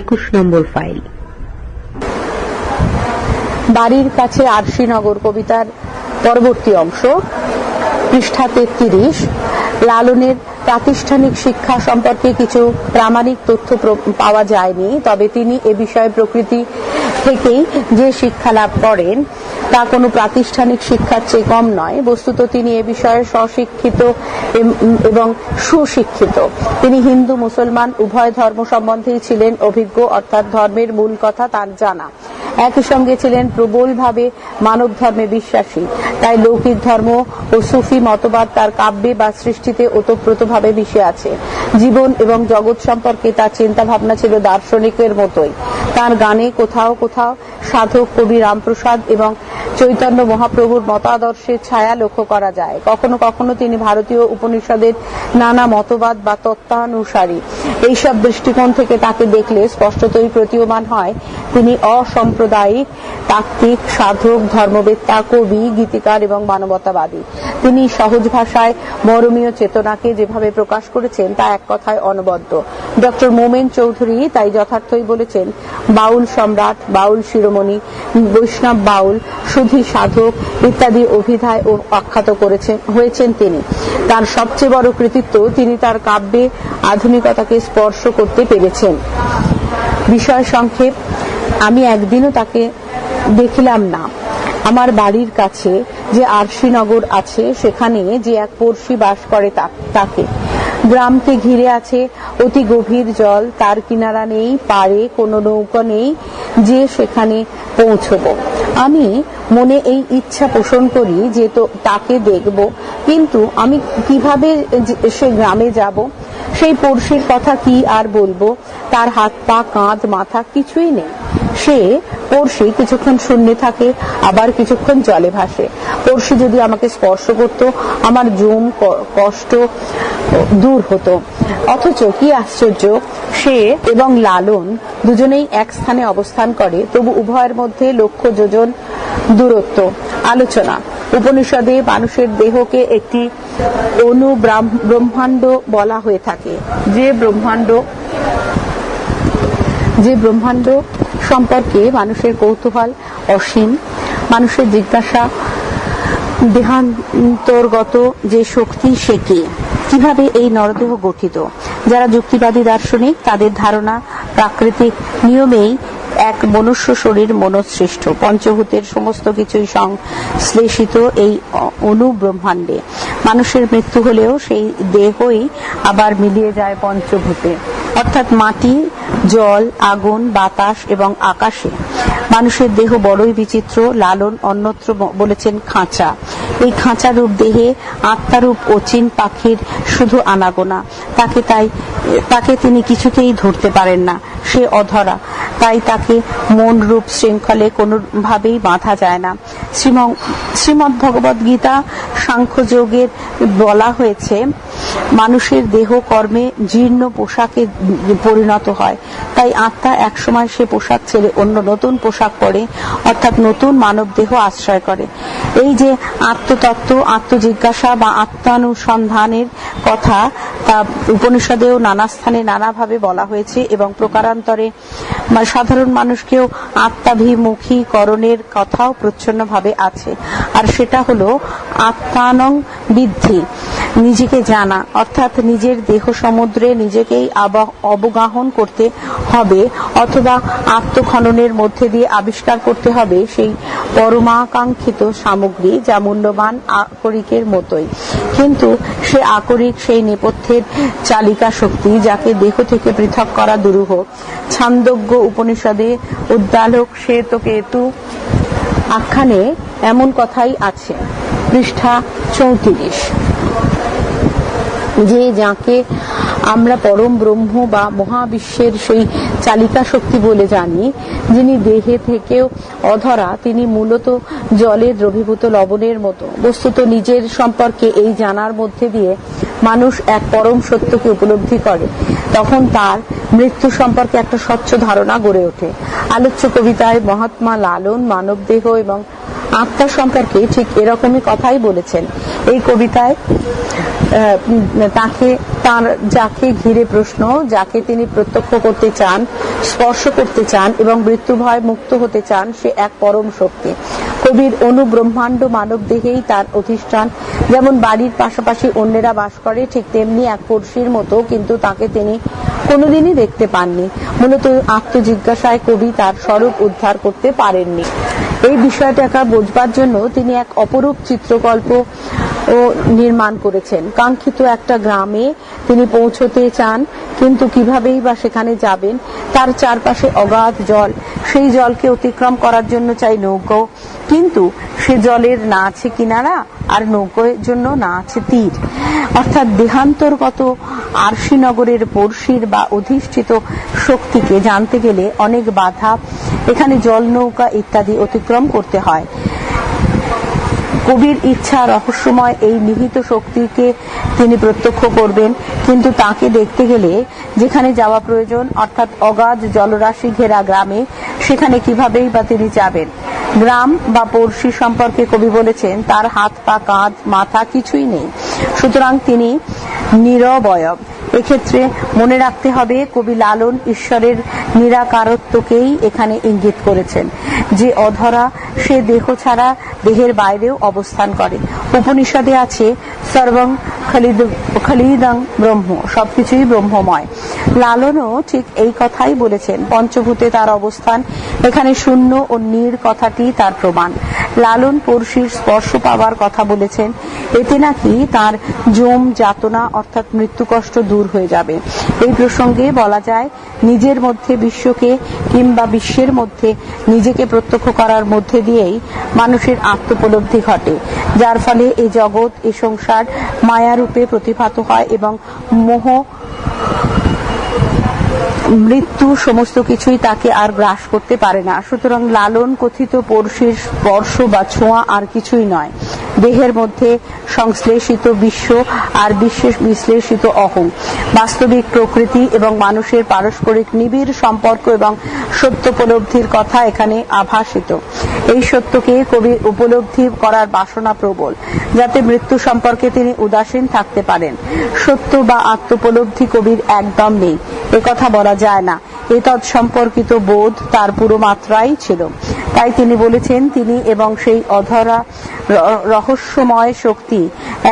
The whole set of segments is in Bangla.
একুশ নম্বর ফাইল। বাড়ির কাছে আরশিনগর কবিতার পরবর্তী অংশ, পৃষ্ঠা তেত্রিশ, লালনের প্রাতিষ্ঠানিক শিক্ষা সম্পর্কে কিছু প্রামাণিক তথ্য পাওয়া যায়নি, তবে তিনি এ বিষয়ে প্রকৃতি থেকেই যে শিক্ষা লাভ করেন, তা কোনো প্রাতিষ্ঠানিক শিক্ষার চেয়ে কম নয়। বস্তুত তিনি এ বিষয়ে স্বশিক্ষিত এবং সুশিক্ষিত। তিনি হিন্দু, মুসলমান, উভয় ধর্ম সম্বন্ধেই ছিলেন অভিজ্ঞ, অর্থাৎ ধর্মের মূল কথা তার জানা। একই সঙ্গে ছিলেন প্রবলভাবে মানব ধর্মে বিশ্বাসী। তাই লৌকিক ধর্ম ও সুফি মতবাদ তার কাব্যে বা সৃষ্টিতে ওতপ্রোতভাবে মিশে আছে। জীবন এবং জগৎ সম্পর্কে তার চিন্তা ভাবনা ছিল দার্শনিকের মতোই। তার গানে কোথাও কোথাও সাধক কবি রামপ্রসাদ এবং চৈতন্য মহাপ্রভুর মতাদর্শের ছায়া লক্ষ্য করা যায়। কখনো কখনো তিনি ভারতীয় উপনিষদের নানা মতবাদ বা তত্ত্বানুসারী। এইসব দৃষ্টিকোণ থেকে তাকে দেখলে স্পষ্টতই প্রতীয়মান হয় তিনি অসাম্প্রদায়িক তাত্ত্বিক, সাধক, ধর্মবেত্তা, কবি, গীতিকার এবং মানবতাবাদী। তিনি সহজ ভাষায় মরমীয় চেতনাকে যেভাবে প্রকাশ করেছেন, তা এক কথায় অনবদ্য। ডক্টর মোমেন চৌধুরী তাই যথার্থই বলেছেন, বাউল সম্রাট, বাউল শিরোমণি, বৈষ্ণব বাউল সুধী সাধক ইত্যাদি অভিধায় ও আখ্যাত করেছেন, হয়েছেন তিনি। তার সবচেয়ে বড় কৃতিত্ব তিনি তার কাব্যে আধুনিকতাকে স্পর্শ করতে পেরেছেন। বিষয় সংক্ষেপ আমি একদিনও তাকে দেখিলাম না। আমার বাড়ির কাছে যে আরশিনগর আছে, সেখানে যে এক পড়শি বাস করে তাকে। গ্রামকে ঘিরে আছে অতি গভীর জল, তার কিনারা নেই পারে কোনো নৌকা নেই, যে সেখানে পৌঁছবো। আমি মনে এই ইচ্ছা পোষণ করি যে তো তাকে দেখব, কিন্তু আমি কীভাবে সে গ্রামে যাব সেই পড়শির কথা কি আর বলব? তার হাত, পা, কাঁধ, মাথা কিছুই নেই। সে পড়শি কিছুক্ষণ শূন্যে থাকে, আবার কিছুক্ষণ জলে ভাসে। পড়শি যদি আমাকে স্পর্শ করত, আমার জুম কষ্ট দূর হতো। অথচ কি আশ্চর্য, সে এবং লালন দুজনেই এক স্থানে অবস্থান করে, তবু উভয়ের মধ্যে লক্ষ্য যোজন দূরত্ব। আলোচনা। উপনিষদে মানুষের দেহকে একটি অনু ব্রহ্মাণ্ড বলা হয়ে থাকে। যে ব্রহ্মাণ্ড যে ব্রহ্মাণ্ড সম্পর্কে মানুষের কৌতূহল অসীম, মানুষের জিজ্ঞাসা দেহান্তর্গত যে শক্তি সে কে? কীভাবে এই নরদেহ গঠিত? যারা যুক্তিবাদী দার্শনিক, তাদের ধারণা প্রাকৃতিক নিয়মেই এক মনুষ্য শরীর মনসৃষ্ট। পঞ্চভূতের সমস্ত কিছুই সংশ্লেষিত এই অনু ব্রহ্মাণ্ডে মানুষের মৃত্যু হলেও সেই দেহই আবার মিলিয়ে যায় পঞ্চভূতে। অর্থাৎ মাটি, জল, আগুন, বাতাস এবং আকাশে। মানুষের দেহ বড়ই বিচিত্র, লালন অন্যত্র বলেছেন খাঁচা। এই খাঁচা রূপ দেহে আত্মারূপ অচিন পাখির শুধু আনাগোনা। তাকে তাই, তাকে তিনি কিছুতেই ধরতে পারেন না। সে অধরা। তাই তাকে মন রূপ শৃঙ্খলে কোনোভাবেই বাঁধা যায় না। শ্রীম- শ্রীমদ্ ভগবদ সাংখ্যযোগের বলা হয়েছে মানুষের দেহ কর্মে জীর্ণ পোশাকে পরিণত হয়। তাই আত্মা একসময় সে পোশাক ছেড়ে অন্য নতুন পোশাক পরে, অর্থাৎ নতুন মানব দেহ আশ্রয় করে। এই যে আত্মতত্ত্ব, আত্মজিজ্ঞাসা বা আত্মানুসন্ধানের কথা, তা উপনিষদেও নানা স্থানে নানাভাবে বলা হয়েছে এবং প্রকারান্তরে সাধারণ মানুষকেও আত্মাভিমুখীকরণের কথাও প্রচ্ছন্নভাবে আছে। আর সেটা হলো আত্মানং বৃদ্ধি। নিজেকে জানা, অর্থাৎ নিজের দেহ সমুদ্রে নিজেকেই অবগাহন করতে হবে, অথবা আত্মখননের মধ্যে দিয়ে আবিষ্কার করতে হবে সেই পরমাকাঙ্ক্ষিত সামগ্রী যা মূল্যবান আকরিকের মতোই। কিন্তু সে আকরিক সেই নেপথ্যের চালিকা শক্তি যাকে দেহ থেকে পৃথক করা দুরূহ। ছান্দজ্ঞ উপনিষদে উদ্দালক শ্বেত কেতু আখ্যানে এমন কথাই আছে। পৃষ্ঠা চৌত্রিশ। যে যাকে আমরা পরম ব্রহ্ম বা মহাবিশ্বের সেই চালিকা শক্তি বলে জানি, যিনি দেহে থেকেও অধরা, তিনি মূলত জলে দ্রবীভূত লবণের মতো। বস্তুত নিজের সম্পর্কে এই জানার মধ্যে দিয়ে মানুষ এক পরম সত্যকে উপলব্ধি করে। তখন তার মৃত্যু সম্পর্কে একটা স্বচ্ছ ধারণা গড়ে ওঠে। আলোচ্য কবিতায় মহাত্মা লালন, মানবদেহ এবং আত্মা সম্পর্কে ঠিক এরকমই কথাই বলেছেন। এই কবিতায় তাকে, তার যাকে ঘিরে প্রশ্ন, যাকে তিনি প্রত্যক্ষ করতে চান, স্পর্শ করতে চান এবং মৃত্যু ভয় মুক্ত হতে চান, সে এক পরম শক্তি। কবির অনুব্রহ্মাণ্ড মানব দেহেই তার অধিষ্ঠান। যেমন বাড়ির পাশাপাশি অন্যেরা বাস করে, ঠিক তেমনি এক পড়শির মতো কিন্তু তাকে তিনি কোনোদিনই দেখতে পাননি। মূলত আত্মজিজ্ঞাসায় কবি তার স্বরূপ উদ্ধার করতে পারেননি। এই বিষয়টাকে বোঝবার জন্য তিনি এক অপরূপ চিত্রকল্প ও নির্মাণ করেছেন। কাঙ্ক্ষিত একটা গ্রামে তিনি পৌঁছতে চান, কিন্তু কিভাবেই বা সেখানে যাবেন, তার চারপাশে অগাধ জল। সেই জলকে অতিক্রম করার জন্য চাই নৌকো। কিন্তু সে জলের না আছে কিনারা আর নৌকোর জন্য না আছে তীর। অর্থাৎ দেহান্তর্গত আরশিনগরের পড়শির বা অধিষ্ঠিত শক্তিকে জানতে গেলে অনেক বাধা, এখানে জল নৌকা ইত্যাদি অতিক্রম করতে হয়। কবির ইচ্ছা রহস্যময় এই নিহিত শক্তিকে তিনি প্রত্যক্ষ করবেন, কিন্তু তাকে দেখতে গেলে যেখানে যাওয়া প্রয়োজন, অর্থাৎ অগাধ জলরাশি ঘেরা গ্রামে, সেখানে কিভাবেই বা তিনি যাবেন? গ্রাম বা পড়শি সম্পর্কে কবি বলেছেন, তার হাত পা, কাঁধ, মাথা কিছুই নেই। সুতরাং তিনি নিরবয়ব এক্ষেত্রে মনে রাখতে হবে, কবি লালন ঈশ্বরের নিরাকারত্বকেই এখানে ইঙ্গিত করেছেন, যে অধরা সে দেহ ছাড়া দেহের বাইরেও অবস্থান করে। উপনিষদে আছে, সর্বং খলিদ, খলিদং ব্রহ্ম, সবকিছুই ব্রহ্মময়। লালনও ঠিক এই কথাই বলেছেন। পঞ্চভূতে তার অবস্থান, এখানে শূন্য ও নীর কথাটি তার প্রমাণ। লালন পড়শির স্পর্শ পাওয়ার কথা বলেছেন, এতে নাকি তার জম যাতনা অর্থাৎ মৃত্যু কষ্ট দূর হয়ে যাবে। এই প্রসঙ্গে বলা যায়, নিজের মধ্যে বিশ্বকে কিংবা বিশ্বের মধ্যে নিজেকে প্রত্যক্ষ করার মধ্যে দিয়েই মানুষের আত্মোপলব্ধি ঘটে। যার ফলে এই জগৎ, এ সংসার মায়ারূপে প্রতিভাত হয় এবং মোহ মৃত্যু সমস্ত কিছুই তাকে আর গ্রাস করতে পারে না। সুতরাং লালন, কথিত পড়শির স্পর্শ বা ছোঁয়া আর কিছুই নয়। দেহের মধ্যে সংশ্লেষিত বিশ্ব আর বিশ্বে বিশ্লেষিত অহং। বাস্তবিক প্রকৃতি এবং মানুষের পারস্পরিক নিবিড় সম্পর্ক এবং সত্য উপলব্ধির কথা এখানে আভাসিত। এই সত্যকে কবি উপলব্ধি করার বাসনা প্রবল, যাতে মৃত্যু সম্পর্কে তিনি উদাসীন থাকতে পারেন। সত্য বা আত্মোপলব্ধি কবির একদম নেই। একথা বলা যায় না। এ তৎ সম্পর্কিত বোধ তার পুরো মাত্রাই ছিল। তাই তিনি বলেছেন, তিনি এবং সেই অধরা রহস্যময় শক্তি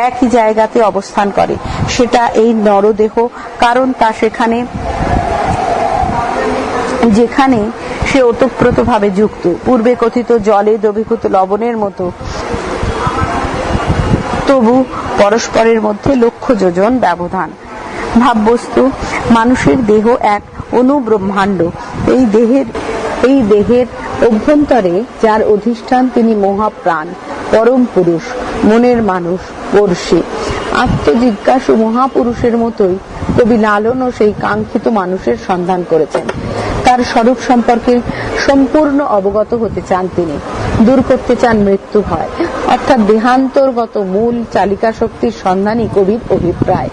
একই জায়গাতে অবস্থান করে। সেটা এই নরদেহ, কারণ তা সেখানে, যেখানে সে ওতপ্রোতভাবে যুক্ত। পূর্বে কথিত জলে দ্রবীভূত লবণের মতো, তবু পরস্পরের মধ্যে লক্ষ যোজন ব্যবধান। ভাববস্তু, মানুষের দেহ এক অনুব্রহ্মাণ্ড। এই দেহের এই দেহের অভ্যন্তরে যার অধিষ্ঠান তিনি মহাপ্রাণ, পরম পুরুষ, মনের মানুষ পড়শি আত্মজিজ্ঞাসু মহাপুরুষের মতোই কবি লালনও সেই কাঙ্ক্ষিত মানুষের সন্ধান করেছেন। তার স্বরূপ সম্পর্কে সম্পূর্ণ অবগত হতে চান তিনি। দূর করতে চান মৃত্যু ভয়। অর্থাৎ দেহান্তর্গত মূল চালিকা শক্তির সন্ধানই কবির অভিপ্রায়।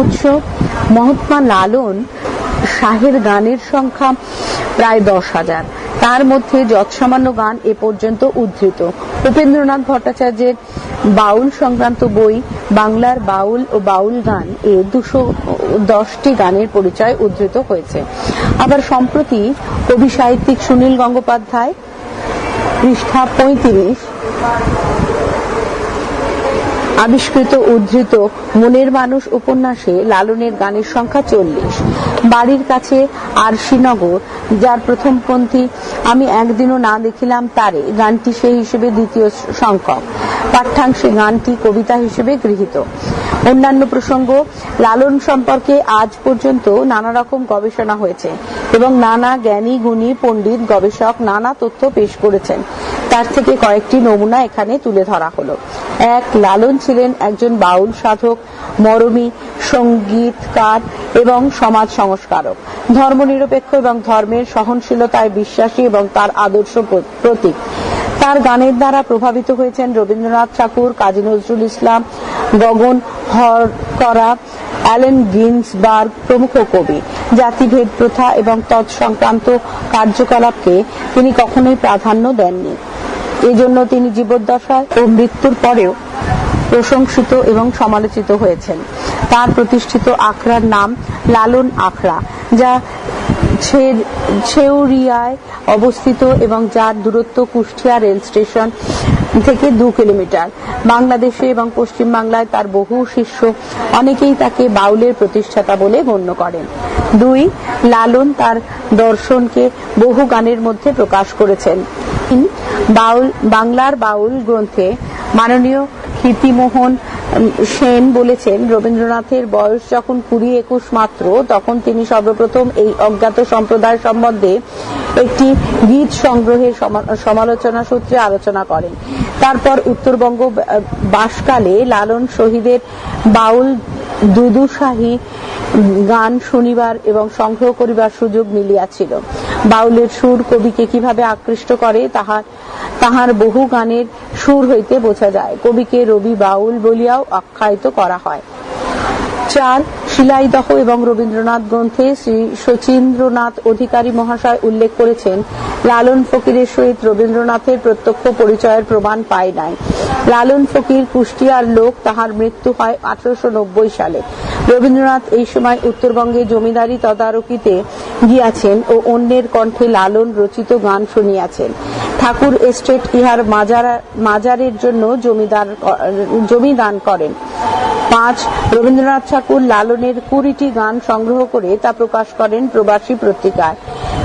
উৎস মহাত্মা লালন শাহের গানের সংখ্যা প্রায় দশ হাজার। তার মধ্যে যৎসামান্য গান এ পর্যন্ত উদ্ধৃত। উপেন্দ্রনাথ ভট্টাচার্যের বাউল সংক্রান্ত বই, বাংলার বাউল ও বাউল গান এ দুশো দশটি গানের পরিচয় উদ্ধৃত হয়েছে। আবার সম্প্রতি কবি সাহিত্যিক সুনীল গঙ্গোপাধ্যায় পৃষ্ঠা পঁয়ত্রিশ আবিষ্কৃত উদ্ধৃত মনের মানুষ উপন্যাসে লালনের গানের সংখ্যা চল্লিশ। বাড়ির কাছে আরশিনগর যার প্রথম পন্থী আমি একদিনও না দেখিলাম তারে, গানটি সেই হিসেবে দ্বিতীয় সংখ্যক। পাঠ্যাংশে গানটি কবিতা হিসেবে গৃহীত। অন্যান্য প্রসঙ্গ, লালন সম্পর্কে আজ পর্যন্ত নানা রকম গবেষণা হয়েছে এবং নানা জ্ঞানী, গুণী, পণ্ডিত, গবেষক নানা তথ্য পেশ করেছেন। তার থেকে কয়েকটি নমুনা এখানে তুলে ধরা হলো। এক, লালন ছিলেন একজন বাউল সাধক, মরমী, সঙ্গীতকার এবং সমাজ সংস্কারক। ধর্মনিরপেক্ষ এবং ধর্মের সহনশীলতায় বিশ্বাসী এবং তার আদর্শ প্রতীক। তার গানের দ্বারা প্রভাবিত হয়েছেন রবীন্দ্রনাথ ঠাকুর, কাজী নজরুল ইসলাম, গগন হরকরা অ্যালেন গিন্সবার্গ প্রমুখ কবি। জাতিভেদ প্রথা এবং তৎসংক্রান্ত কার্যকলাপকে তিনি কখনোই প্রাধান্য দেননি। এজন্য তিনি জীবদ্দশায় ও মৃত্যুর পরেও প্রশংসিত এবং সমালোচিত হয়েছেন। তার প্রতিষ্ঠিত আখড়ার নাম লালন আখড়া, যা ছেউরিয়ায় অবস্থিত এবং যার দূরত্ব কুষ্টিয়া রেল স্টেশন থেকে দু কিলোমিটার। বাংলাদেশে এবং পশ্চিম বাংলায় তার বহু শিষ্য অনেকেই তাকে বাউলের প্রতিষ্ঠাতা বলে গণ্য করেন। দুই, লালন তার দর্শনকে বহু গানের মধ্যে প্রকাশ করেছেন। বাউল বাংলার বাউল গ্রন্থে মাননীয় কীর্তিমোহন সেন বলেছেন, রবীন্দ্রনাথের বয়স যখন কুড়ি একুশ মাত্র, তখন তিনি সর্বপ্রথম এই অজ্ঞাত সম্প্রদায় সম্বন্ধে একটি গীত সংগ্রহের সমা- সমালোচনা সূত্রে আলোচনা করেন। তারপর উত্তরবঙ্গ বাসকালে লালন শহীদের বাউল দুদুশাহী গান শুনিবার এবং সংগ্রহ করিবার সুযোগ মিলিয়াছিল। বাউলের সুর কবিকে কীভাবে আকৃষ্ট করে তাহার তাহার বহু গানের সুর হইতে বোঝা যায়। কবিকে রবি বাউল বলিয়াও আখ্যায়িত করা হয়। চার, শিলাইদহ এবং রবীন্দ্রনাথ গ্রন্থে শ্রী শচীন্দ্রনাথ অধিকারী মহাশয় উল্লেখ করেছেন, লালন ফকিরের সহিত রবীন্দ্রনাথের প্রত্যক্ষ পরিচয়ের প্রমাণ পায় নাই। লালন ফকির কুষ্টিয়ার লোক, তাহার মৃত্যু হয় আঠারোশো নব্বই সালে। রবীন্দ্রনাথ এই সময় উত্তরবঙ্গে জমিদারি তদারকিতে গিয়াছেন ও অন্যের কণ্ঠে লালন রচিত গান শুনিয়াছেন। ঠাকুর এস্টেট ইহার মাজারা, মাজারের জন্য জমিদার জমি দান করেন। পাঁচ, রবীন্দ্রনাথ ঠাকুর লালনের কুড়িটি গান সংগ্রহ করে তা প্রকাশ করেন প্রবাসী পত্রিকায়।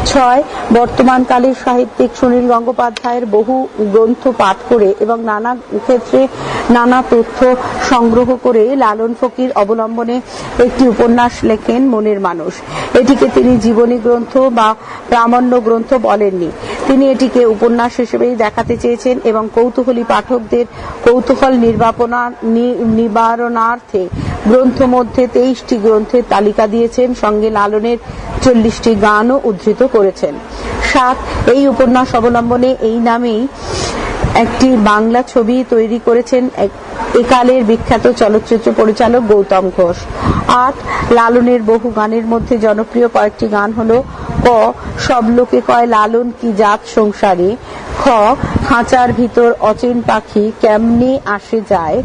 ছয় বর্তমানকালের সাহিত্যিক সুনীল গঙ্গোপাধ্যায়ের বহু গ্রন্থ পাঠ করে এবং নানা ক্ষেত্রে নানা তথ্য সংগ্রহ করে লালন ফকির অবলম্বনে একটি উপন্যাস লেখেন মনের মানুষ। এটিকে তিনি জীবনী গ্রন্থ বা প্রামাণ্য গ্রন্থ বলেননি। তিনি এটিকে উপন্যাস হিসেবেই দেখাতে চেয়েছেন এবং কৌতূহলী পাঠকদের কৌতূহল নির্বাপনা নিবারণার্থে গ্রন্থ মধ্যে তেইশটি গ্রন্থের তালিকা দিয়েছেন। সঙ্গে লালনের চল্লিশটি গানও উদ্ধৃত করেছেন। সাত, এই উপন্যাস অবলম্বনে এই নামেই একটি বাংলা ছবি তৈরি করেছেন একালের বিখ্যাত চলচ্চিত্র পরিচালক গৌতম ঘোষ। আট, লালনের বহু গানের মধ্যে জনপ্রিয় কয়েকটি গান হল ক, সব লোকে কয় লালন কি জাত সংসারে। খ, খাঁচার ভিতর অচেন পাখি কেমনি আসে যায়।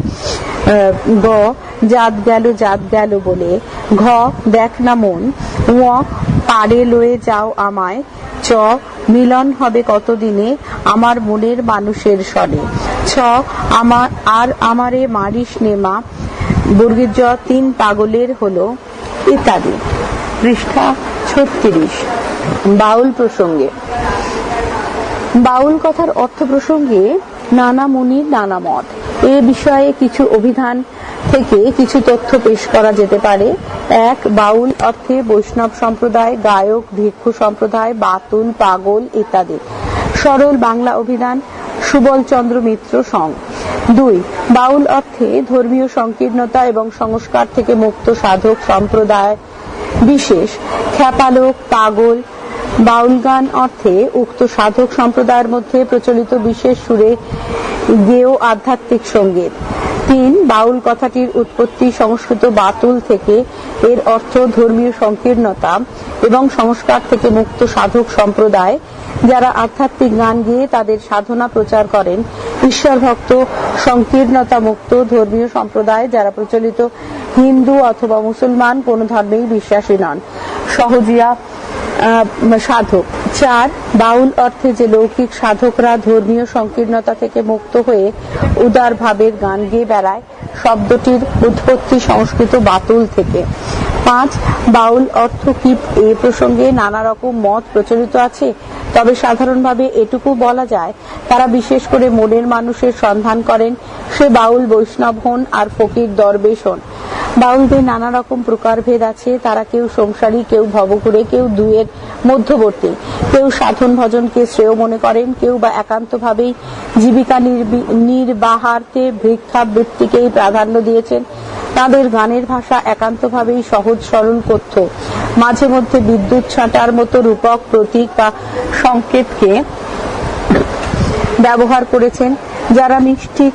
গ, জাত গেল জাত গেল বলে। ঘ, দেখ না মন। পারে লয়ে যাও আমায়। চ, মিলন হবে কতদিনে আমার মনের মানুষের স্বরে। ছ আমার আর আমারে মারিস নেমা বর্গীর জ তিন পাগলের হলো ইত্যাদি। পৃষ্ঠা ছত্রিশ, বাউল প্রসঙ্গে। বাউল কথার অর্থ প্রসঙ্গে নানা মুনির, নানা মত। এ বিষয়ে কিছু অভিধান থেকে কিছু তথ্য পেশ করা যেতে পারে। এক, বাউল অর্থে বৈষ্ণব সম্প্রদায়, গায়ক, ভিক্ষু সম্প্রদায়, বাতুল, পাগল ইত্যাদি। সরল বাংলা অভিধান, সুবল চন্দ্র মিত্র সং। দুই, বাউল অর্থে ধর্মীয় সংকীর্ণতা এবং সংস্কার থেকে মুক্ত সাধক সম্প্রদায় বিশেষ। খ্যাপালোক, পাগল, বাউল গান অর্থে উক্ত সাধক সম্প্রদায়ের মধ্যে প্রচলিত বিশেষ সুরে গেয় আধ্যাত্মিক সংগীত। তিন বাউল কথাটির উৎপত্তি সংস্কৃত বাতুল থেকে, এর অর্থ ধর্মীয় সংকীর্ণতা এবং সংস্কার থেকে মুক্ত সাধক সম্প্রদায়। যারা আধ্যাত্মিক গান গেয়ে তাদের সাধনা প্রচার করেন, ঈশ্বর ভক্ত, সংকীর্ণতা মুক্ত ধর্মীয় সম্প্রদায় যারা প্রচলিত হিন্দু অথবা মুসলমান, কোন ধর্মেই বিশ্বাসী নন। সহজিয়া সাধক। চার, বাউল অর্থে যে লৌকিক সাধকরা ধর্মীয় সংকীর্ণতা থেকে মুক্ত হয়ে উদার ভাবের গান গেয়ে বেড়ায়, শব্দটির উৎপত্তি সংস্কৃত বাতুল থেকে। পাঁচ, বাউল অর্থ কি এ প্রসঙ্গে নানা রকম মত প্রচলিত আছে, তবে সাধারণভাবে এটুকু বলা যায়, তারা বিশেষ করে মনের মানুষের সন্ধান করেন, সে বাউল বৈষ্ণব হন আর ফকির দরবেশ হন। বাউলদের নানা রকম প্রকারভেদ আছে। তারা কেউ সংসারী, কেউ ভবঘুরে, কেউ দুয়ের মধ্যবর্তী। কেউ সাধন ভজনকে শ্রেয় মনে করেন, কেউ বা একান্তভাবেই জীবিকা নির্বি- নির্বাহার্থে ভিক্ষাবৃত্তিকেই প্রাধান্য দিয়েছেন। তাদের গানের ভাষা একান্তভাবেই সহজ সরল কথ্য। মাঝে মধ্যে বিদ্যুৎ ছাঁটার মতো রূপক প্রতীক বা সংকেতকে ব্যবহার করেছেন। যারা মিষ্টি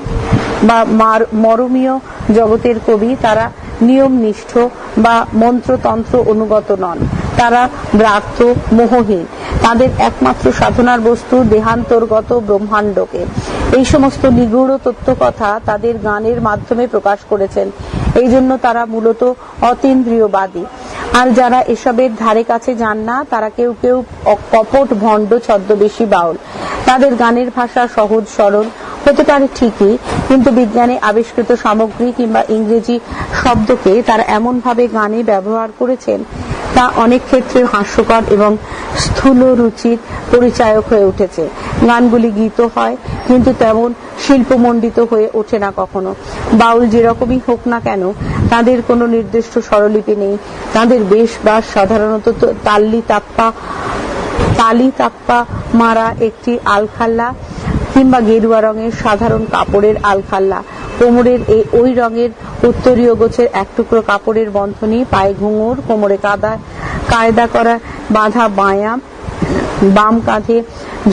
বা মার- মরমীয় জগতের কবি, তারা নিয়মনিষ্ঠ বা মন্ত্রতন্ত্র অনুগত নন। তারা ব্রাত্য, মোহহীন। তাদের একমাত্র সাধনার বস্তু দেহান্তর্গত ব্রহ্মাণ্ডকে। এই সমস্ত নিগূঢ় তথ্য কথা তাদের গানের মাধ্যমে প্রকাশ করেছেন। এই জন্য তারা মূলত অতীন্দ্রিয়বাদী। আর যারা এসবের ধারে কাছে যান না, তারা কেউ কেউ কপট ভণ্ড, ছদ্মবেশী বাউল। তাদের গানের ভাষা সহজ, সরল হতে পারে ঠিকই, কিন্তু বিজ্ঞানে আবিষ্কৃত সামগ্রী কিংবা ইংরেজি শব্দকে তারা এমন ভাবে গানে ব্যবহার করেছেন, তা অনেক ক্ষেত্রে হাস্যকর এবং স্থূল রুচির পরিচায়ক হয়ে উঠেছে। গানগুলি গীত হয়, কিন্তু তেমন শিল্পমণ্ডিত হয়ে ওঠে না কখনো। বাউল যেরকমই হোক না কেন, তাদের কোনো নির্দিষ্ট স্বরলিপি নেই। তাদের বেশ বাস সাধারণত তাল্লি তাপ্পা, তালি তাপ্পা মারা একটি আলখাল্লা কিংবা গেরুয়া রঙের সাধারণ কাপড়ের আলখাল্লা। কোমরের এই ওই রঙের উত্তরীয় গোছের এক টুকরো কাপড়ের বন্ধনী, পায়ে ঘুঙুর, কোমরে কাদা, কায়দা করা, বাঁধা বায়া, বাম কাঁধে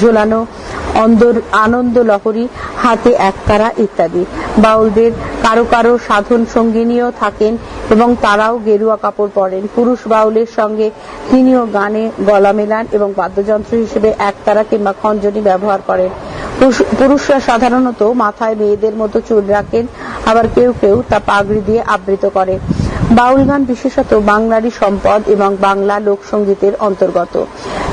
ঝোলানো অন্দর, আনন্দ লহরী, হাতে একতারা ইত্যাদি। বাউলদের কারও কারও সাধন সঙ্গিনীও থাকেন এবং তারাও গেরুয়া কাপড় পরেন। পুরুষ বাউলের সঙ্গে তিনিও গানে গলা মেলান এবং বাদ্যযন্ত্র হিসেবে একতারা কিংবা খঞ্জনি ব্যবহার করেন। পুরুষরা সাধারণত মাথায় মেয়েদের মতো চুল রাখেন আবার কেউ কেউ তা পাগড়ি দিয়ে আবৃত করে। বাউল গান বিশেষত বাংলারই সম্পদ এবং বাংলা লোকসঙ্গীতের অন্তর্গত।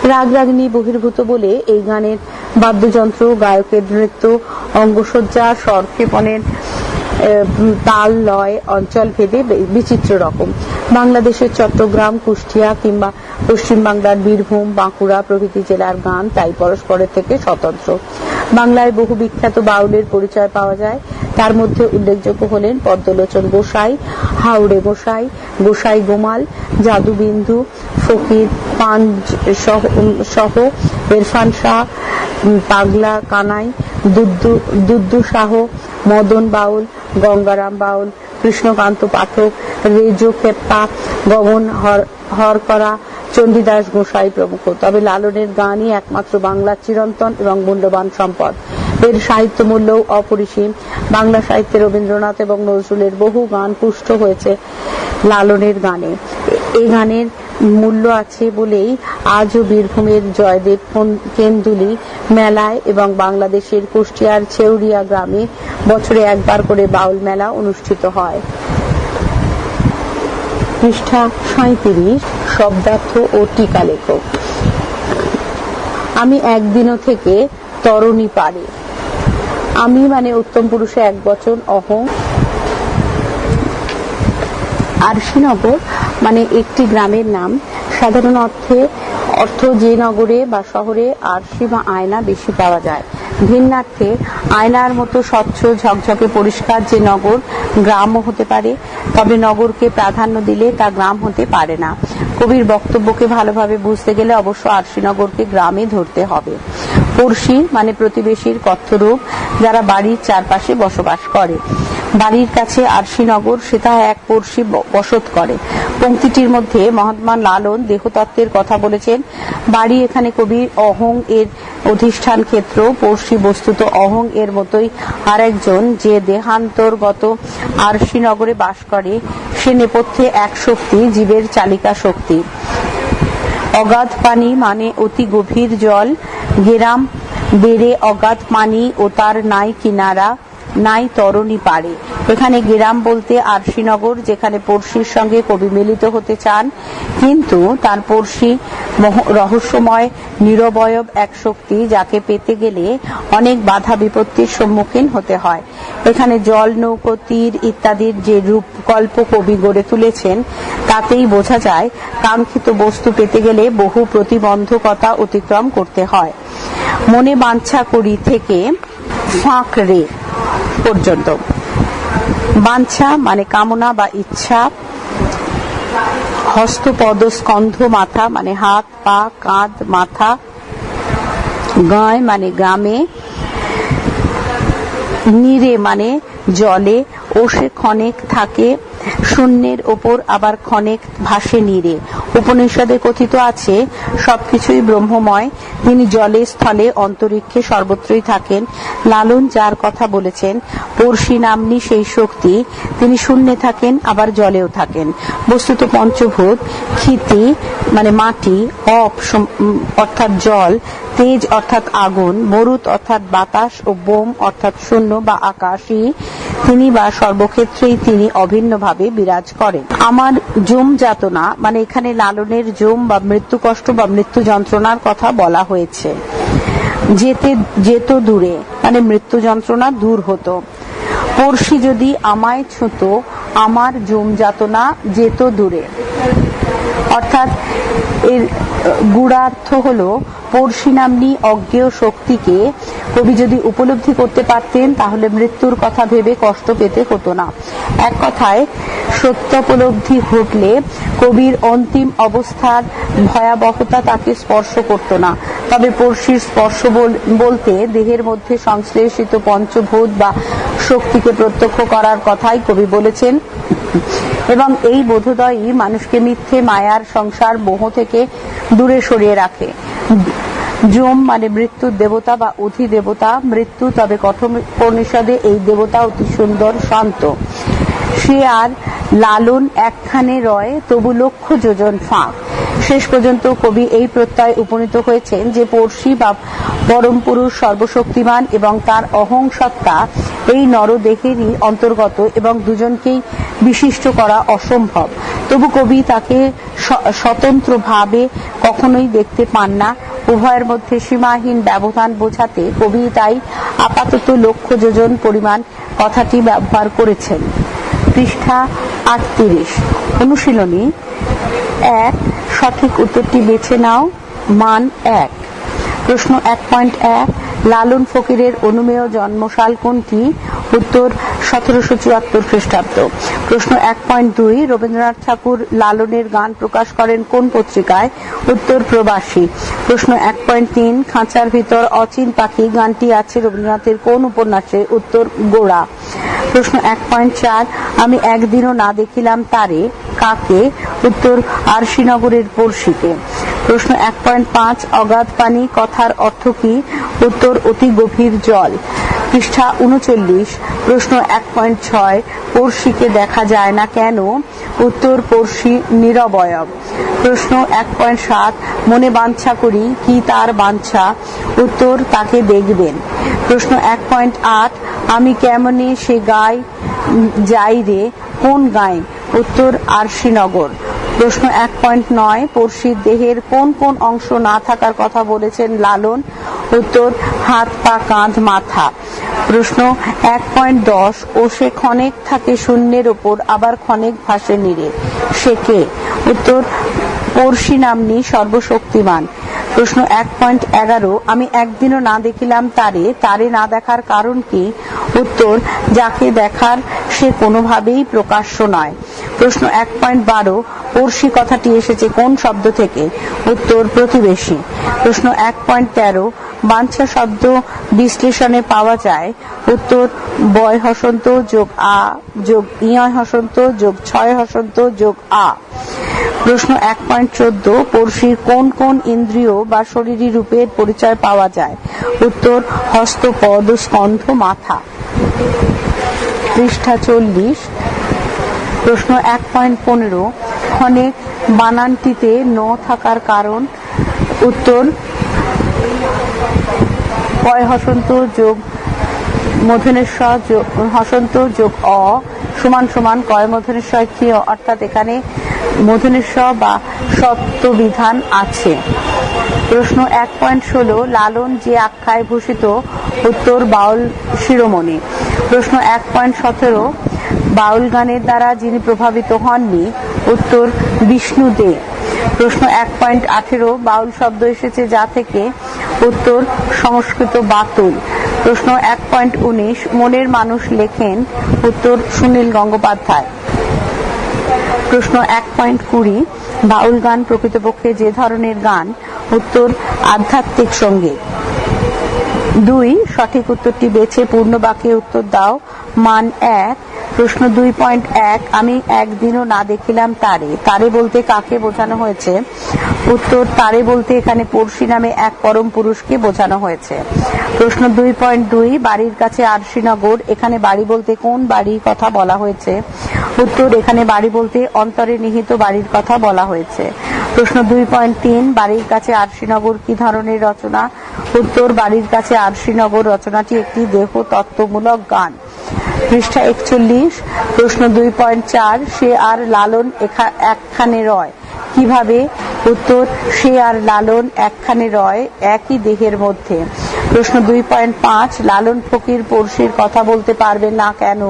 রাগ রাগিনী বহির্ভূত বলে এই গানের বাদ্যযন্ত্র গায়কের নৃত্য অঙ্গসজ্জা স্বর ক্ষেপণের আহ, তাল লয় অঞ্চল ভেদে বিচিত্র রকম। বাংলাদেশের চট্টগ্রাম, কুষ্টিয়া কিংবা পশ্চিমবাংলার বীরভূম, বাঁকুড়া প্রভৃতি জেলার গান তাই পরস্পরের থেকে স্বতন্ত্র। বাংলায় বহু বিখ্যাত বাউলের পরিচয় পাওয়া যায়। তার মধ্যে উল্লেখযোগ্য হলেন পদ্মলোচন গোসাই, হাওড়ে গোসাই গোসাই গোমাল, জাদুবিন্দু, ফকির পান সহ ইরফান শাহ পাগলা কানাই, দুদ্দু দুদ্দু শাহ, মদন বাউল গঙ্গারাম বাউল, কৃষ্ণকান্ত পাঠক, রেজো খেপ্পা, গগন হর- হরকরা, চণ্ডীদাস গোসাই প্রমুখ। তবে লালনের গানই একমাত্র বাংলার চিরন্তন এবং মূল্যবান সম্পদ। এর সাহিত্য মূল্যও অপরিসীম। বাংলা সাহিত্যে রবীন্দ্রনাথ এবং নজরুলের বহু গান পুষ্ট হয়েছে লালনের গানে। এই গানের মূল্য আছে বলেই আজও বীরভূমের জয়দেব কেন্দুলি মেলায় এবং বাংলাদেশের কুষ্টিয়ার ছেউরিয়া গ্রামে বছরে একবার করে বাউল মেলা অনুষ্ঠিত হয়। পৃষ্ঠা সাঁত্রিশ শব্দার্থ ও টিকা লেখক। আমি একদিনও থেকে তরণী পারি। আমি মানে উত্তম পুরুষে এক বচন, অহং। আরশিনগর মানে একটি গ্রামের নাম। সাধারণ অর্থে, অর্থ যে নগরে বা শহরে আরশি বা আয়না বেশি পাওয়া যায়। ভিন্নার্থে, আয়নার মতো স্বচ্ছ, ঝকঝকে পরিষ্কার যে নগর, গ্রামও হতে পারে। তবে নগরকে প্রাধান্য দিলে তা গ্রাম হতে পারে না। কবির বক্তব্যকে ভালোভাবে বুঝতে গেলে অবশ্য আরশিনগরকে গ্রামে ধরতে হবে। পড়শি মানে প্রতিবেশীর কথ্যরূপ, যারা বাড়ির চারপাশে বসবাস করে। বাড়ির কাছে আরশিনগর সেটা এক পড়শি বসত করে। পংক্তিটির মধ্যে মহাত্মা লালন দেহতত্ত্বের কথা বলেছেন। বাড়ি এখানে কবির অহং এর অধিষ্ঠান ক্ষেত্র, পড়শি বস্তুত অহং এর মতোই আরেকজন যে দেহান্তর্গত আরশিনগরে বাস করে, সে নেপথ্যে এক শক্তি, জীবের চালিকা শক্তি। অগাধ পানি মানে অতি গভীর জল। গেরাম, বেড়ে অগাধ পানি ও তার নাই কিনারা। নাই তরণী পারে। এখানে গ্রাম বলতে আরশিনগর, যেখানে পড়শির সঙ্গে কবি মিলিত হতে চান। কিন্তু তার পড়শি রহস্যময় নিরবয়ব এক শক্তি যাকে পেতে গেলে অনেক বাধা বিপত্তির সম্মুখীন হতে হয়। এখানে জল, নৌকো, তীর ইত্যাদির যে রূপকল্প কবি গড়ে তুলেছেন, তাতেই বোঝা যায় কাঙ্ক্ষিত বস্তু পেতে গেলে বহু প্রতিবন্ধকতা অতিক্রম করতে হয়। মনে বাঞ্ছা করি থেকে ফাঁক রে। পর্যন্ত। বাঞ্ছা মানে কামনা বা ইচ্ছা। হস্তপদ স্কন্ধ, মাথা মানে হাত, পা, কাঁধ, মাথা। গায় মানে গ্রামে। নিরে মানে জলে। ও সে ক্ষণেক থাকে, শূন্যের ওপর আবার ক্ষণেক ভাসে নীরে। উপনিষদে কথিত আছে, সবকিছুই ব্রহ্মময়। তিনি জলে, স্থলে, অন্তরিক্ষে সর্বত্রই থাকেন। লালন যার কথা বলেছেন, পড়শি নামনি সেই শক্তি। তিনি শূন্যে থাকেন, আবার জলেও থাকেন। বস্তুত পঞ্চভূত, ক্ষিতি মানে মাটি, অপ অর্থাৎ জল, তেজ, অর্থাৎ আগুন মরুত অর্থাৎ বাতাস ও বোম, অর্থাৎ শূন্য বা আকাশই তিনি বা সর্বক্ষেত্রেই তিনি অভিন্নভাবে বিরাজ করেন। আমার জুম যাতনা মানে এখানে লালনের জুম বা মৃত্যু কষ্ট বা মৃত্যু যন্ত্রণার কথা বলা হয়েছে। যেতে, যেত দূরে মানে মৃত্যু যন্ত্রণা দূর হতো। পড়শি যদি আমায় ছুঁতো, আমার জুম যাতনা যেত দূরে। অর্থাৎ এর আহ, গূঢ়ার্থ হলো পড়শি নামনি অজ্ঞেয় শক্তিকে কবি যদি উপলব্ধি করতে পারতেন তাহলে মৃত্যুর কথা ভেবে কষ্ট পেতে হতো না। এক কথায় সত্যোপলব্ধি ঘটলে কবির অন্তিম অবস্থার ভয়াবহতা তাকে স্পর্শ করত না। তবে পড়শির স্পর্শ বল- বলতে দেহের মধ্যে সংশ্লেষিত পঞ্চভূত বা শক্তিকে প্রত্যক্ষ করার কথাই কবি বলেছেন। এবং এই বোধোদয়ই মানুষকে মিথ্যে, মায়ার সংসার, মোহ থেকে দূরে সরিয়ে রাখে। জম মানে মৃত্যুর দেবতা বা অধি দেবতা মৃত্যু তবে কঠোপনিষদে এই দেবতা অতি সুন্দর, শান্ত। সে আর লালন একখানে রয়, তবু লক্ষ যোজন ফাঁক। শেষ পর্যন্ত কবি এই প্রত্যয় উপনীত হয়েছেন যে পড়শি বা পরম পুরুষ সর্বশক্তিমান এবং তার অহং সত্তা এই নরদেহেরই অন্তর্গত এবং দুজনকেই বিশিষ্ট করা অসম্ভব। তবু কবি তাকে স্বতন্ত্রভাবে কখনোই দেখতে পান না। উভয়ের মধ্যে সীমাহীন ব্যবধান বোঝাতে কবি তাই আপাতত লক্ষ যোজন পরিমাণ কথাটি ব্যবহার করেছেন। পৃষ্ঠা আটত্রিশ। অনুশীলনী এক সঠিক উত্তরটি বেছে নাও। মান এক। প্রশ্ন এক পয়েন্ট এক, লালন ফকিরের অনুমেয় জন্মশাল কোনটি? উত্তর, সতেরোশো চুয়াত্তর খ্রিস্টাব্দ। প্রশ্ন এক পয়েন্ট দুই, রবীন্দ্রনাথ ঠাকুর লালনের গান প্রকাশ করেন কোন পত্রিকায়? উত্তর, প্রবাসী। প্রশ্ন এক পয়েন্ট তিন, খাঁচার ভিতর অচিন পাখি, গানটি আছে রবীন্দ্রনাথের কোন উপন্যাসে? উত্তর, গোড়া। প্রশ্ন এক পয়েন্ট চার, আমি একদিনও না দেখিলাম তারে, কাকে? উত্তর, আরশিনগরের পড়শিকে। প্রশ্ন এক পয়েন্ট পাঁচ, অগাধ পানি কথার অর্থ কি? উত্তর, অতি গভীর জল। পৃষ্ঠা উনচল্লিশ, প্রশ্ন এক পয়েন্ট ছয়, পড়শিকে দেখা যায় না কেন? উত্তর, পড়শি নিরবয়ব প্রশ্ন এক পয়েন্ট সাত, মনে বাঞ্ছা করি, কি তার বাঞ্ছা? উত্তর, তাকে দেখবেন। প্রশ্ন এক পয়েন্ট আট, আমি কেমনে সে গাই যাই রে? কোন গায়ে? উত্তর, আরশিনগর। প্রশ্ন এক পয়েন্ট নয় পড়শির দেহের কোন কোন অংশ না থাকার কথা বলেছেন লালন? উত্তর, হাত, পা, কাঁধ, মাথা। প্রশ্ন এক পয়েন্ট দশ ও সে ক্ষণেক থাকে শূন্যের ওপর, আবার ক্ষণেক ভাসে নিরে। সে কে? উত্তর, পড়শি নামনি সর্বশক্তিমান। প্রশ্ন এক পয়েন্ট এগারো, আমি একদিনও না দেখিলাম তারে তারে না দেখার কারণ কি? উত্তর, যাকে দেখার সে কোনোভাবেই প্রকাশ্য নয়। প্রশ্ন এক পয়েন্ট বারো, পড়শি কথাটি এসেছে কোন শব্দ থেকে? উত্তর, প্রতিবেশী। প্রশ্ন এক পয়েন্ট তেরো, বাঞ্ছা শব্দ বিশ্লেষণে পাওয়া যায়। উত্তর, বয় হসন্ত যোগ আ যোগ ইয় হসন্ত যোগ ছয় হসন্ত যোগ আ। প্রশ্ন এক পয়েন্ট চোদ্দ, পড়শির কোন কোন ইন্দ্রিয় বা শরীরী রূপের পরিচয় পাওয়া যায়? উত্তর, হস্ত, পদ, স্কন্ধ, মাথা। পৃষ্ঠা চল্লিশ। প্রশ্ন এক পয়েন্ট পনেরো ক্ষণেক বানানটিতে ন থাকার কারণ? উত্তর, পয় হসন্ত যোগ মধুনেশ্বর হসন্ত যোগ অ সমান সমান কয় মধুনেশ্বর ক্রিয় অর্থাৎ এখানে মধুনেশ্বর বা সত্যবিধান আছে। প্রশ্ন এক পয়েন্ট ষোলো, লালন যে আখ্যায় ভূষিত উত্তর বাউল শিরোমণি। প্রশ্ন এক পয়েন্ট সতেরো, বাউল গানের দ্বারা যিনি প্রভাবিত হননি, উত্তর বিষ্ণু দে। প্রশ্ন এক পয়েন্ট আঠেরো, বাউল শব্দ এসেছে যা থেকে উত্তর সংস্কৃত বাতুল। প্রশ্ন এক পয়েন্ট উনিশ, মনের মানুষ লেখেন উত্তর সুনীল গঙ্গোপাধ্যায়। প্রশ্ন এক পয়েন্ট কুড়ি, বাউল গান প্রকৃতপক্ষে যে ধরনের গান, উত্তর আধ্যাত্মিক সংগীত। দুই, সঠিক উত্তরটি বেছে পূর্ণ বাক্যে উত্তর দাও। মান এক প্রশ্ন দুই পয়েন্ট এক, আমি একদিনও না দেখিলাম তারে। তারে বলতে কাকে বোঝানো হয়েছে? উত্তর, তারে বলতে এখানে পড়শি নামে এক পরম পুরুষকে বোঝানো হয়েছে। প্রশ্ন দুই পয়েন্ট দুই, বাড়ির কাছে আরশিনগর এখানে বাড়ি বলতে কোন বাড়ির কথা বলা হয়েছে? উত্তর, এখানে বাড়ি বলতে অন্তরে নিহিত বাড়ির কথা বলা হয়েছে। প্রশ্ন দুই পয়েন্ট তিন, বাড়ির কাছে আরশিনগর কি ধরনের রচনা? উত্তর, বাড়ির কাছে আরশিনগর রচনাটি একটি দেহ তত্ত্বমূলক গান। পৃষ্ঠা একচল্লিশ, প্রশ্ন দুই পয়েন্ট চার, সে আর লালন একখানে রয়। কীভাবে? উত্তর, সে আর লালন একখানে রয়, একই দেহের মধ্যে। প্রশ্ন দুই পয়েন্ট পাঁচ, লালন ফকির পড়শির কথা বলতে পারবেন না কেন?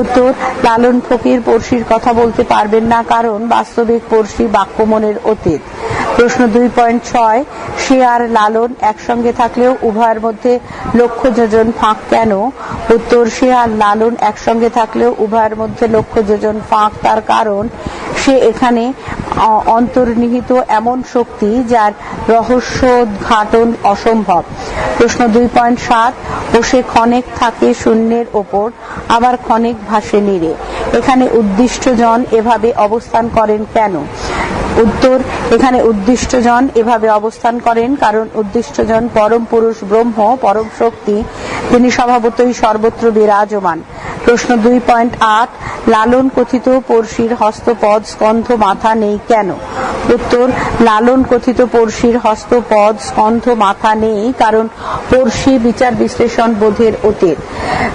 উত্তর, লালন ফকির পড়শির কথা বলতে পারবেন না কারণ বাস্তবিক পড়শি বাক্যমনের অতীত। প্রশ্ন দুই পয়েন্ট ছয়, সে আর লালন একসঙ্গে থাকলেও উভয়ের মধ্যে লক্ষ্য যোজন ফাঁক কেন? উত্তর, সে আর লালন একসঙ্গে থাকলেও উভয়ের মধ্যে লক্ষ্য যোজন ফাঁক, তার কারণ সে এখানে অন্তর্নিহিত এমন শক্তি যার রহস্য উদ্ঘাটন অসম্ভব। প্রশ্ন দুই পয়েন্ট সাত, বসে ক্ষণেক থাকে শূন্যের ওপর, আবার ক্ষণেক ভাসে নিরে। এখানে উদ্দিষ্টজন এভাবে অবস্থান করেন কেন? উত্তর, এখানে উদ্দিষ্টজন এভাবে অবস্থান করেন, কারণ উদ্দিষ্টজন পরম পুরুষ, ব্রহ্ম, পরম শক্তি, তিনি স্বভাবতই সর্বত্র বিরাজমান। প্রশ্ন দুই পয়েন্ট আট, লালন কথিত পড়শির হস্তপদ স্কন্ধ, মাথা নেই কেন? উত্তর, লালন কথিত পড়শির হস্তপদ স্কন্ধ, মাথা নেই, কারণ পড়শি বিচার বিশ্লেষণ বোধের অতীত।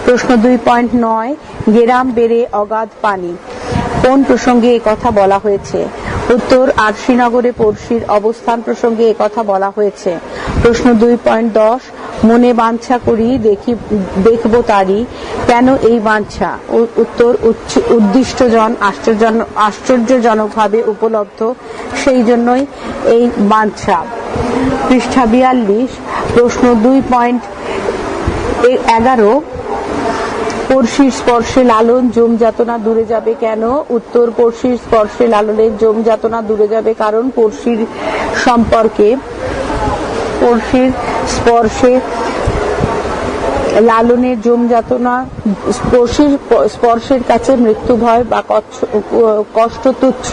প্রশ্ন দুই পয়েন্ট নয়, গেরাম বেড়ে অগাধ পানি। কোন প্রসঙ্গে কথা বলা হয়েছে? উত্তর আরশিনগরে পড়শির অবস্থান প্রসঙ্গে এ কথা বলা হয়েছে। প্রশ্ন দুই পয়েন্ট দশ, মনে বাঞ্ছা করি দেখি, দেখব তারি কেন এই বাঞ্ছা? উত্তর উদ্দিষ্টজন আশ্চর্য আশ্চর্যজনকভাবে উপলব্ধ, সেই জন্যই এই বাঞ্ছা। পৃষ্ঠা বিয়াল্লিশ, প্রশ্ন দুই পয়েন্ট এগারো পড়শির স্পর্শে লালন, জম যাতনা দূরে যাবে কেন? উত্তর পড়শির স্পর্শে লালনের জম যাতনা দূরে যাবে কারণ পড়শির সম্পর্কে, পড়শির স্পর্শে লালনের জম যাতনা স্পর্শের স্পর্শের কাছে মৃত্যু ভয় বা কষ্ট তুচ্ছ।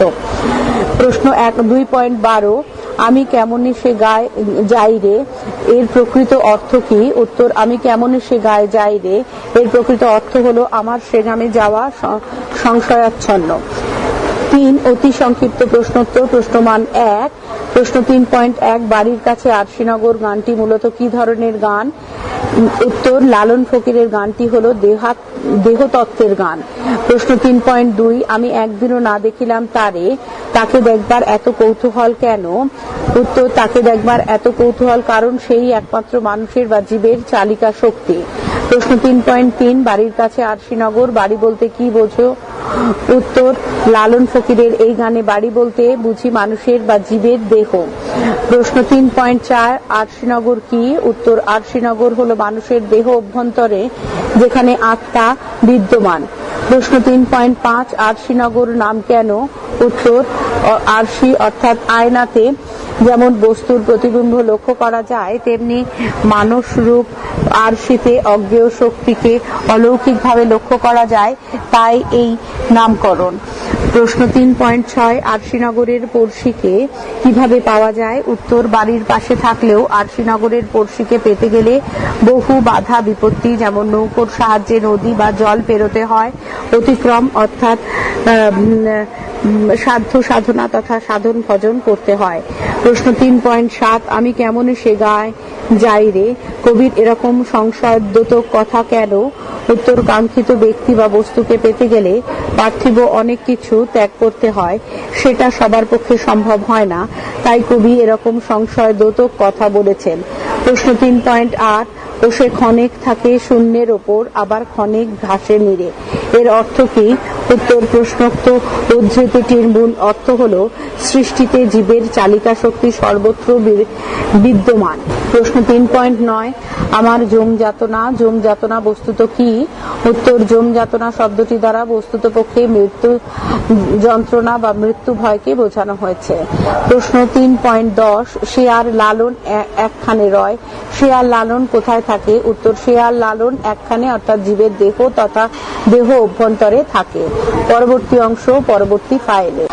প্রশ্ন এক, দুই পয়েন্ট বারো আমি কেমনে সে গায়ে যাই রে? এর প্রকৃত অর্থ কি? উত্তর, আমি কেমনে সে গায়ে যাই রে? এর প্রকৃত অর্থ হলো আমার সে গ্রামে যাওয়া সংশয়াচ্ছন্ন। তিন, অতি সংক্ষিপ্ত প্রশ্নোত্তর, প্রশ্নমান এক। প্রশ্ন তিন পয়েন্ট এক, বাড়ির কাছে আরশিনগর গানটি মূলত কি ধরনের গান? উত্তর, লালন ফকিরের গানটি হলো দেহাত, দেহতত্ত্বের গান। প্রশ্ন তিন পয়েন্ট দুই, আমি একদিনও না দেখিলাম তারে, তাকে দেখবার এত কৌতূহল কেন? উত্তর, তাকে দেখবার এত কৌতূহল কারণ সেই একমাত্র মানুষের বা জীবের চালিকা শক্তি। প্রশ্ন তিন পয়েন্ট তিন, বাড়ির কাছে আরশিনগর, বাড়ি বলতে কি বোঝো? উত্তর, লালন ফকিরের এই গানে বাড়ি বলতে বুঝি মানুষের বা জীবের দেহ প্রশ্ন তিন পয়েন্ট চার, আরশিনগর কি? উত্তর, আরশিনগর হলো মানুষের দেহ অভ্যন্তরে, যেখানে আত্মা বিদ্যমান। প্রশ্ন তিন পয়েন্ট পাঁচ, আরশিনগর নাম কেন? উত্তর আরশি অর্থাৎ আয়নাতে যেমন বস্তুর প্রতিবিম্ব লক্ষ্য করা যায়, তেমনি মানস রূপ আরশিতে অজ্ঞেয় শক্তিকে অলৌকিকভাবে লক্ষ্য করা যায়, তাই এই নামকরণ। প্রশ্ন তিন পয়েন্ট ছয়, আরশিনগরের পড়শিকে কীভাবে পাওয়া যায়? উত্তর, বাড়ির পাশে থাকলেও আরশিনগরের পড়শিকে পেতে গেলে বহু বাধা, বিপত্তি, যেমন নৌকোর সাহায্যে নদী বা জল পেরোতে হয়, অতিক্রম অর্থাৎ সাধ্য সাধনা তথা সাধন ভজন করতে হয়। প্রশ্ন তিন পয়েন্ট সাত, আমি কেমন সে গায়? যাই রে, কবির এরকম সংশয়োদ্যোতক কথা কেন? উত্তর কাঙ্ক্ষিত ব্যক্তি বা বস্তুকে পেতে গেলে পার্থিব অনেক কিছু ত্যাগ করতে হয়। সেটা সবার পক্ষে সম্ভব হয় না। তাই কবি এরকম সংশয়দ্যোতক কথা বলেছেন। প্রশ্ন তিন পয়েন্ট আট, ও সে ক্ষণেক থাকে শূন্যের ওপর, আবার ক্ষণেক ঘাসে নিরে এর অর্থ কি? উত্তর প্রশ্নোক্ত উদ্ধৃতিটির মূল অর্থ হল সৃষ্টিতে জীবের চালিকা শক্তি সর্বত্র বিদ্যমান। প্রশ্ন তিন পয়েন্ট নয়, আমার জম যাতনা জম যাতনা বস্তুত কি? উত্তর, জম যাতনা শব্দটি দ্বারা বস্তুত পক্ষে মৃত্যু যন্ত্রণা বা মৃত্যু ভয়কে বোঝানো হয়েছে। প্রশ্ন তিন পয়েন্ট দশ, শেয়ার লালন একখানে রয়। শেয়ার লালন কোথায় থাকে? উত্তর, শেয়ার লালন একখানে অর্থাৎ জীবের দেহ তথা দেহ অভ্যন্তরে থাকে। পরবর্তী অংশ পরবর্তী ফাইলে